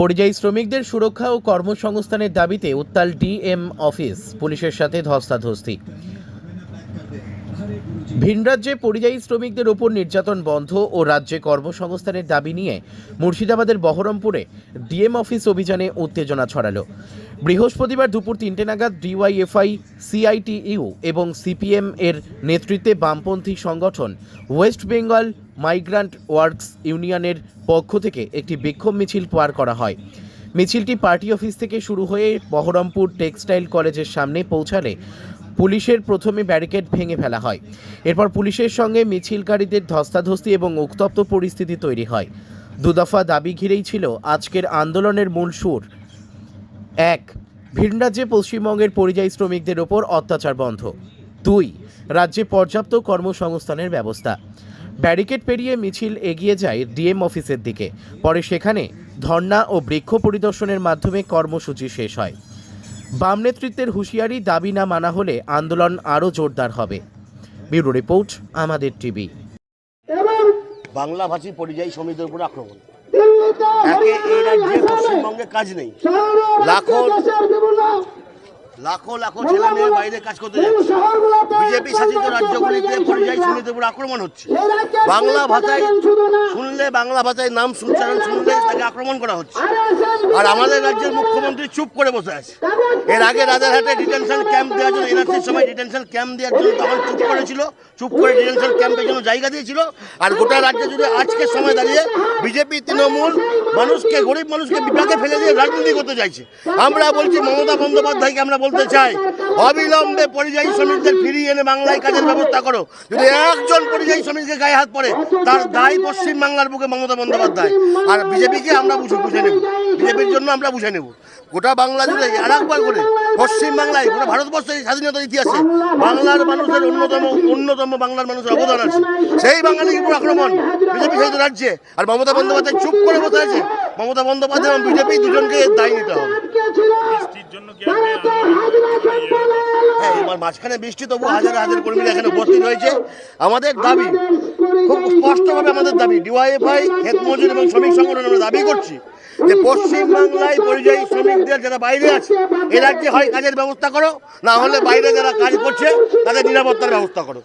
পরিযায়ী শ্রমিকদের সুরক্ষা ও কর্মসংস্থানের দাবিতে উত্তাল ডিএম অফিস পুলিশের সাথে ধস্তাধস্তি। ভিনরাজ্যে পরিযায়ী শ্রমিকদের ওপর নির্যাতন বন্ধ ও রাজ্যে কর্মসংস্থানের দাবি নিয়ে মুর্শিদাবাদের বহরমপুরে ডিএম অফিস অভিযানে উত্তেজনা ছড়ালো। বৃহস্পতিবার দুপুর তিনটে নাগাদ ডিওয়াইএফআই, সিআইটিইউ এবং সিপিএম এর নেতৃত্বে বামপন্থী সংগঠন ওয়েস্ট বেঙ্গল মাইগ্রান্ট ওয়ার্কস ইউনিয়নের পক্ষ থেকে একটি বিক্ষোভ মিছিল পার করা হয়। মিছিলটি পার্টি অফিস থেকে শুরু হয়ে বহরমপুর টেক্সটাইল কলেজের সামনে পৌঁছালে পুলিশের প্রথমে ব্যারিকেড ভেঙে ফেলা হয়। এরপর পুলিশের সঙ্গে মিছিলকারীদের ধস্তাধস্তি এবং উত্তপ্ত পরিস্থিতি তৈরি হয়। দুদফা দাবি ঘিরেই ছিল আজকের আন্দোলনের মূল সুর। এক ভিনরাজ্যে পশ্চিমবঙ্গের পরিযায়ী শ্রমিকদের ওপর অত্যাচার বন্ধ। দুই, রাজ্যে পর্যাপ্ত কর্মসংস্থানের ব্যবস্থা। ব্যারিকেড পেরিয়ে মিছিল এগিয়ে যায় ডিএম অফিসের দিকে। পরে সেখানে ধর্ণা ও বৃক্ষ পরিদর্শনের মাধ্যমে কর্মসূচি শেষ হয়। বাম নেতৃত্বের হুঁশিয়ারি দাবি না মানা হলে আন্দোলন আরও জোরদার হবে। ব্যুরো রিপোর্ট আমাদের টিভি। বাংলাভাষী পরিযায়ী শ্রমিকদের উপর আক্রমণ। একে এই রাজ্যে পশ্চিমবঙ্গে কাজ নেই। লাখো লাখো লাখো ছেলে মেয়ে বাইরে কাজ করতে যাচ্ছে। বিজেপি শাসিত রাজ্যগুলিতে পরিযায়ী শ্রমিকদের উপর আক্রমণ হচ্ছে। বাংলা ভাষায় শুনলে বাংলা ভাষায় নাম উচ্চারণ শুনলে তাকে আক্রমণ করা হচ্ছে। আর আমাদের রাজ্যের মুখ্যমন্ত্রী চুপ করে বসে আছে। এর আগে রাজারহাটে ডিটেনশন ক্যাম্প দেওয়ার জন্য এনআরসির সময় ডিটেনশন ক্যাম্প দেওয়ার জন্য তখন চুপ করেছিল। চুপ করে ডিটেনশন ক্যাম্পের জন্য জায়গা দিয়েছিল। আর গোটা রাজ্যে জুড়ে আজকের সময় দাঁড়িয়ে বিজেপি তৃণমূল মানুষকে গরিব মানুষকে বিপাকে ফেলে দিয়ে রাজনীতি করতে চাইছে। আমরা বলছি মমতা বন্দ্যোপাধ্যায়কে আমরা বলতে চাই, অবিলম্বে পরিযায়ী শ্রমিকদের ফিরিয়ে এনে বাংলায় কাজের ব্যবস্থা করো। যদি একজন পরিযায়ী শ্রমিককে গায়ে হাত পড়ে, তার দায় পশ্চিম বাংলার বুকে মমতা বন্দ্যোপাধ্যায়। আর বিজেপিকে আমরা বুঝে বুঝে নেব। বিজেপির জন্য আমরা বুঝে নেব। গোটা বাংলা জুড়ে আর একবার করে, পশ্চিম বাংলায় গোটা ভারতবর্ষের স্বাধীনতার ইতিহাসে বাংলার মানুষের অন্যতম অন্যতম বাংলার মানুষের অবদান আছে। সেই বাঙালির উপর আক্রমণ বিজেপি শাসিত রাজ্যে। আর মমতা বন্দ্যোপাধ্যায় চুপ করে বসে আছে। মমতা বন্দ্যোপাধ্যায় এবং বিজেপি দুজনকে দায় নিতে হবে। হ্যাঁ এবার মাঝখানে বৃষ্টি তবু হাজার হাজার কর্মীরা এখানে উপস্থিত হয়েছে। আমাদের দাবি খুব স্পষ্টভাবে আমাদের দাবি ডিওয়াইএফআই ক্ষেত মজুর এবং শ্রমিক সংগঠন আমরা দাবি করছি যে পশ্চিম বাংলায় পরিযায়ী শ্রমিকদের যারা বাইরে আছে এ রাজ্যে হয় কাজের ব্যবস্থা করো না হলে বাইরে যারা কাজ করছে তাদের নিরাপত্তার ব্যবস্থা করো।